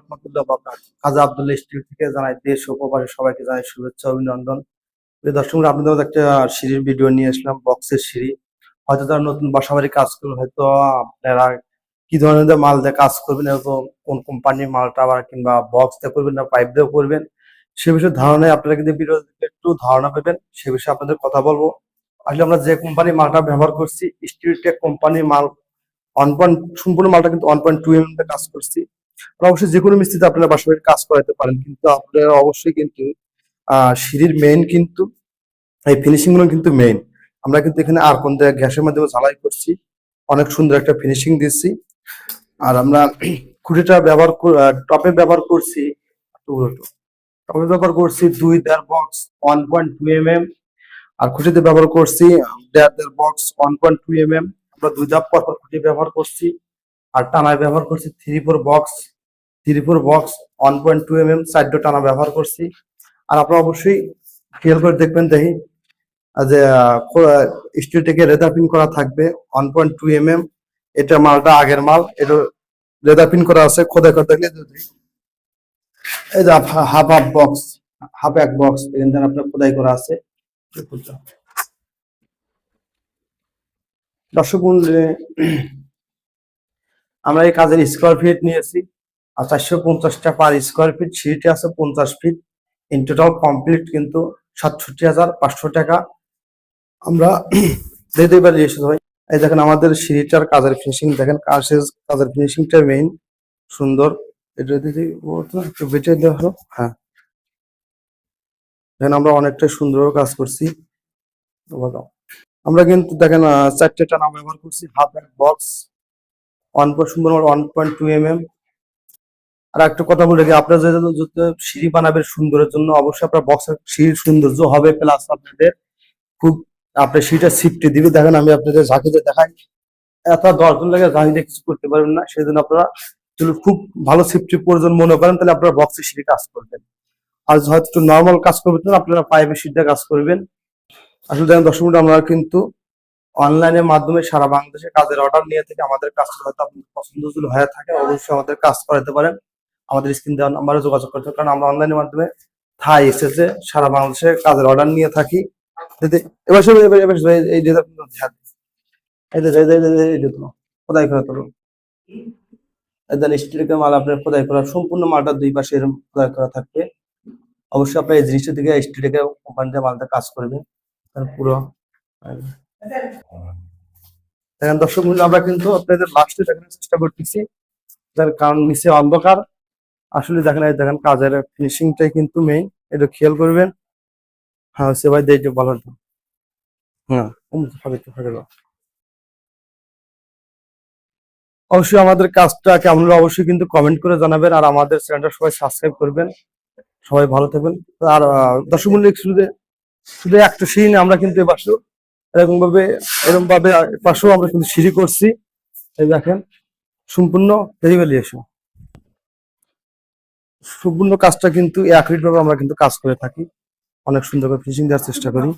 রহমতুল্লাহ still থেকে জানাই দেশ সবাইকে জানাই শুভেচ্ছা অভিনন্দন। আপনাদের একটা সিঁড়ির ভিডিও নিয়ে সিঁড়ি। হয়তো তারা নতুন কাজ করবেন, হয়তো আপনারা কি ধরনের মাল দিয়ে কাজ করবেন কোন কোম্পানির মালটা আবার কিংবা বক্স দিয়ে করবেন না পাইপ দিয়ে করবেন, সে বিষয়ে ধারণায় আপনারা কিন্তু একটু ধারণা পাবেন, সে বিষয়ে আপনাদের কথা বলব। আসলে আমরা যে কোম্পানির মালটা ব্যবহার করছি স্টিল কোম্পানির মাল ওয়ান পয়েন্ট সম্পূর্ণ মালটা কিন্তু ওয়ান পয়েন্ট টু এম কাজ করছি। অবশ্যই যে কোনো মিস্ত্রিতে আপনারা বাসা বাড়ির কাজ করাতে পারেন, কিন্তু আপনারা অবশ্যই কিন্তু সিঁড়ির মেইন কিন্তু, এই ফিনিশিংগুলো কিন্তু মেইন আমরা কিন্তু এখানে আর কোন গ্যাসের মাধ্যমে ঝালাই করছি। অনেক সুন্দর একটা ফিনিশিং দিচ্ছি। আর আমরা খুঁটিটা ব্যবহার টপে ব্যবহার করছি টপে ব্যবহার করছি দুই দেড় box one point two M M আর খুঁটিতে ব্যবহার করছি দেড় দেড় box one point two M M আমরা দুই ধাপ পর খুঁটি ব্যবহার করছি। আর টানায় ব্যবহার করছি three four box three four box one point two M M side টানা ব্যবহার করছি। আর আপনারা অবশ্যই খেয়াল করে দেখবেন দেখি যে স্টিল থেকে রেদা পিন করা থাকবে one point two M M এটা মালটা আগের মাল, এটা রেদা পিন করা আছে, খোদাই করতে গেলে যদি। এই যে হাফ হাফ বক্স হাফ এক বক্স এখান আপনার খোদাই করা আছে। দর্শক আমরা এই কাজের স্কোয়ার ফিট নিয়েছি। আর চারশো পঞ্চাশটা পার স্কোয়ার ফিট সিঁড়িটি আছে পঞ্চাশ ফিট ইন টোটাল কমপ্লিট কিন্তু সাতষট্টি হাজার পাঁচশো টাকা। আমরা দিতে পারি ভাই এই দেখেন আমাদের সিঁড়িটার কাজের ফিনিশিং দেখেন কাজের কাজের ফিনিশিংটা মেইন সুন্দর। এটা একটু বেটে দেওয়া হলো। হ্যাঁ। দেখেন আমরা অনেকটা সুন্দর কাজ করছি। আমরা কিন্তু দেখেন আহ, চারটে টানা ব্যবহার করছি হাফ এক বক্স ওয়ান সুন্দর one point two M M আর একটা কথা বলে রাখি আপনারা যদি যদি সিঁড়ি বানাবেন সুন্দরের জন্য অবশ্যই আপনার বক্সের সিঁড়ির সৌন্দর্য হবে প্লাস আপনাদের খুব আপনার সিঁড়িটা সিফটি দিবে। দেখেন আমি আপনাদের ঝাঁকিতে দেখাই এত দশজন লাগে ঝাঁকিতে কিছু করতে পারবেন না সেই জন্য আপনারা যদি খুব ভালো সিফটি প্রয়োজন মনে করেন তাহলে আপনারা বক্সের সিঁড়ি কাজ করবেন। আর হয়তো একটু নর্মাল কাজ করবেন আপনারা পাইপের সিঁড়িটা কাজ করবেন। আসলে দেখেন দর্শক বন্ধু, আমরা কিন্তু অনলাইনের মাধ্যমে সারা বাংলাদেশে কাজের অর্ডার নিয়ে থেকে। আমাদের কাজ হয়তো আপনার পছন্দ হয়ে থাকে অবশ্যই আমাদের কাজ করাতে পারেন। আমাদের স্ক্রিন দেওয়ার নাম্বারে যোগাযোগ করতে কারণ আমরা অনলাইনের মাধ্যমে থাই এসেছে সারা বাংলাদেশে কাজের অর্ডার নিয়ে থাকি। মাল আপনার সম্পূর্ণ দুই পাশে করা থাকবে। অবশ্যই আপনার এই থেকে কাজ করবে। পুরো দর্শক আমরা কিন্তু আপনাদের চেষ্টা করতেছি। যার কারণ নিচে অন্ধকার। আসলে দেখেন, এই দেখেন কাজের ফিনিশিংটাই কিন্তু মেইন এটা খেয়াল করবেন। হ্যাঁ সে ভাই দেখে ভালো। হ্যাঁ। অবশ্যই আমাদের কাজটা কেমন অবশ্যই কিন্তু কমেন্ট করে জানাবেন আর আমাদের চ্যানেলটা সবাই সাবস্ক্রাইব করবেন। সবাই ভালো থাকবেন। আর দর্শক বন্ধু শুধু শুধু একটা সিঁড়ি আমরা কিন্তু এবার এরকম ভাবে এরকম ভাবে পাশেও আমরা কিন্তু সিঁড়ি করছি। এই দেখেন, সম্পূর্ণ ভেরিভ্যালিয়েশন সম্পূর্ণ কাজটা কিন্তু ভাবে আমরা কিন্তু কাজ করে থাকি। অনেক সুন্দর করে ফিনিশিং দেওয়ার চেষ্টা করি।